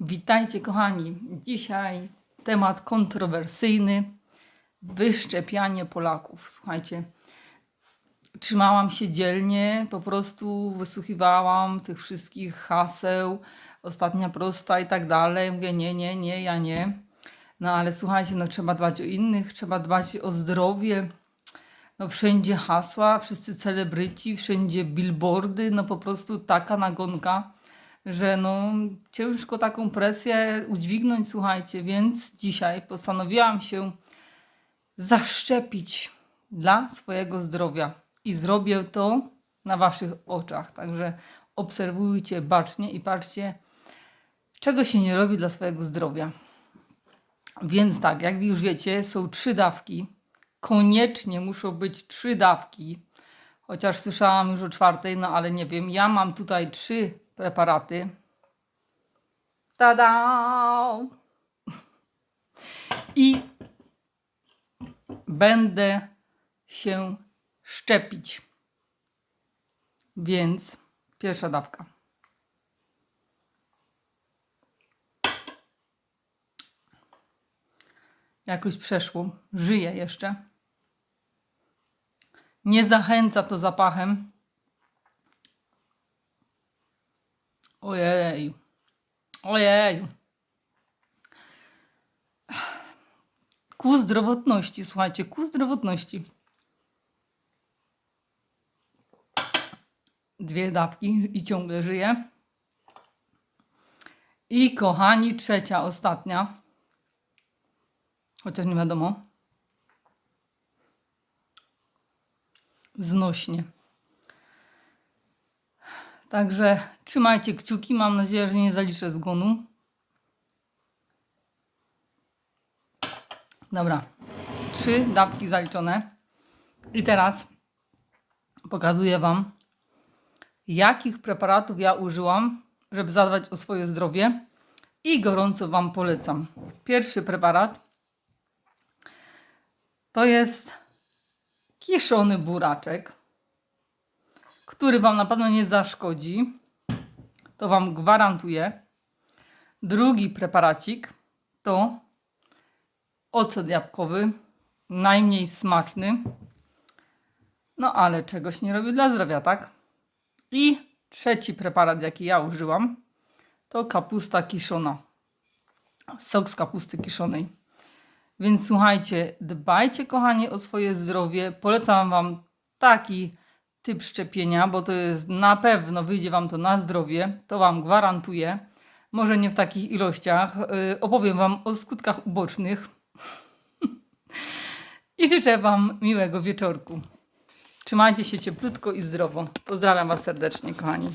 Witajcie, kochani. Dzisiaj temat kontrowersyjny: wyszczepianie Polaków. Słuchajcie, trzymałam się dzielnie, po prostu wysłuchiwałam tych wszystkich haseł, ostatnia prosta i tak dalej. Mówię, nie, nie, nie, ja nie. No ale słuchajcie, no trzeba dbać o innych, trzeba dbać o zdrowie. No wszędzie hasła, wszyscy celebryci, wszędzie billboardy, no po prostu taka nagonka, że no ciężko taką presję udźwignąć, słuchajcie, więc dzisiaj postanowiłam się zaszczepić dla swojego zdrowia i zrobię to na waszych oczach. Także obserwujcie bacznie i patrzcie, czego się nie robi dla swojego zdrowia. Więc tak, jak już wiecie, są trzy dawki. Koniecznie muszą być trzy dawki. Chociaż słyszałam już o czwartej, no ale nie wiem. Ja mam tutaj trzy preparaty. Tada! I będę się szczepić. Więc pierwsza dawka. Jakoś przeszło. Żyje jeszcze. Nie zachęca to zapachem. Ojej. Ojej. Ku zdrowotności, słuchajcie, ku zdrowotności. Dwie dawki i ciągle żyję. I kochani, trzecia, ostatnia. Chociaż nie wiadomo. Znośnie. Także trzymajcie kciuki. Mam nadzieję, że nie zaliczę zgonu. Dobra. Trzy dawki zaliczone. I teraz pokazuję Wam, jakich preparatów ja użyłam, żeby zadbać o swoje zdrowie. I gorąco Wam polecam. Pierwszy preparat to jest kiszony buraczek, który Wam na pewno nie zaszkodzi. To Wam gwarantuję. Drugi preparacik to ocet jabłkowy, najmniej smaczny. No ale czegoś nie robi dla zdrowia, tak? I trzeci preparat, jaki ja użyłam, to kapusta kiszona. Sok z kapusty kiszonej. Więc słuchajcie, dbajcie kochani o swoje zdrowie. Polecam Wam taki typ szczepienia, bo to jest na pewno, wyjdzie Wam to na zdrowie, to Wam gwarantuję. Może nie w takich ilościach. Yy, opowiem Wam o skutkach ubocznych. I życzę Wam miłego wieczorku. Trzymajcie się cieplutko i zdrowo. Pozdrawiam Was serdecznie, kochani.